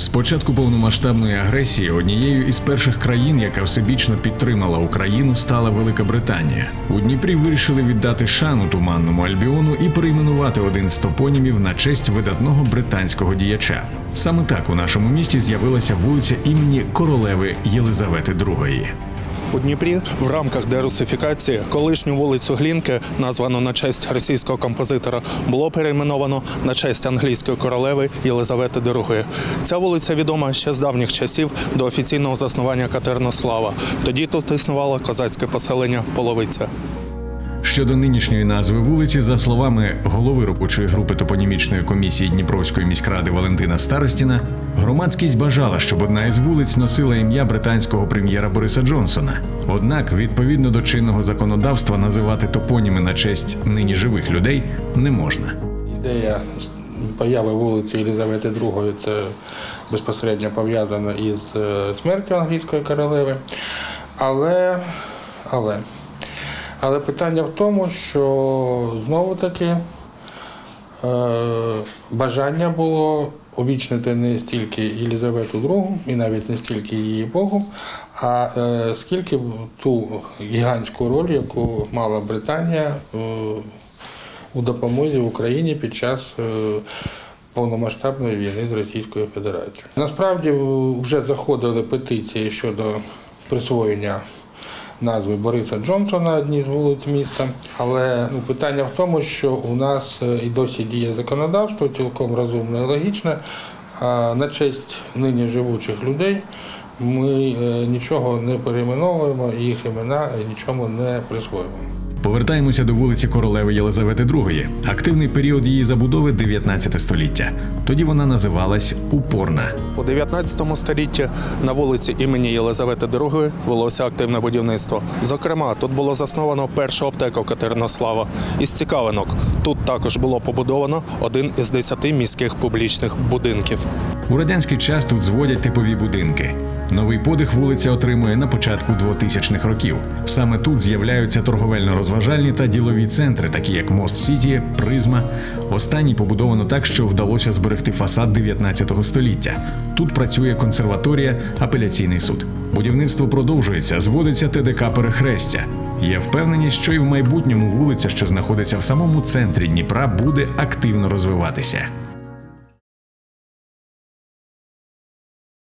З початку повномасштабної агресії однією із перших країн, яка всебічно підтримала Україну, стала Велика Британія. У Дніпрі вирішили віддати шану туманному Альбіону і перейменувати один з топонімів на честь видатного британського діяча. Саме так у нашому місті з'явилася вулиця імені королеви Єлизавети II. У Дніпрі в рамках дерусифікації колишню вулицю Глінки, названу на честь російського композитора, було перейменовано на честь англійської королеви Єлизавети II. Ця вулиця відома ще з давніх часів до офіційного заснування Катернослава. Тоді тут існувало козацьке поселення Половиця. Щодо нинішньої назви вулиці, за словами голови робочої групи топонімічної комісії Дніпровської міськради Валентина Старостіна, громадськість бажала, щоб одна із вулиць носила ім'я британського прем'єра Бориса Джонсона. Однак, відповідно до чинного законодавства, називати топоніми на честь нині живих людей не можна. Ідея появи вулиці Єлизавети II це безпосередньо пов'язана із е, смертю англійської королеви. Але, але, але питання в тому, що знову таки е, бажання було увічнити не стільки Єлизавету II і навіть не стільки її Богу, а е, скільки ту гігантську роль, яку мала Британія е, у допомозі Україні під час повномасштабної війни з Російською Федерацією. Насправді вже заходили петиції щодо присвоєння назви Бориса Джонсона одні з вулиць міста. Але ну, питання в тому, що у нас е, і досі діє законодавство, цілком розумне і логічне. А на честь нині живучих людей ми е, нічого не перейменовуємо, їх імена нічому не присвоюємо. Повертаємося до вулиці королеви Єлизавети II. Активний період її забудови 19 століття. Тоді вона називалась Упорна. У 19 столітті на вулиці імені Єлизавети II велося активне будівництво. Зокрема, тут було засновано першу аптеку Катеринослава. Із цікавинок тут також було побудовано один із десяти міських публічних будинків. У радянський час тут зводять типові будинки. Новий подих вулиця отримує на початку 2000-х років. Саме тут з'являються торговельно-розважальні та ділові центри, такі як Мост Сіті, Призма. Останній побудовано так, що вдалося зберегти фасад 19 століття. Тут працює консерваторія, апеляційний суд. Будівництво продовжується, зводиться ТДК Перехрестя. Є впевненість, що і в майбутньому вулиця, що знаходиться в самому центрі Дніпра, буде активно розвиватися.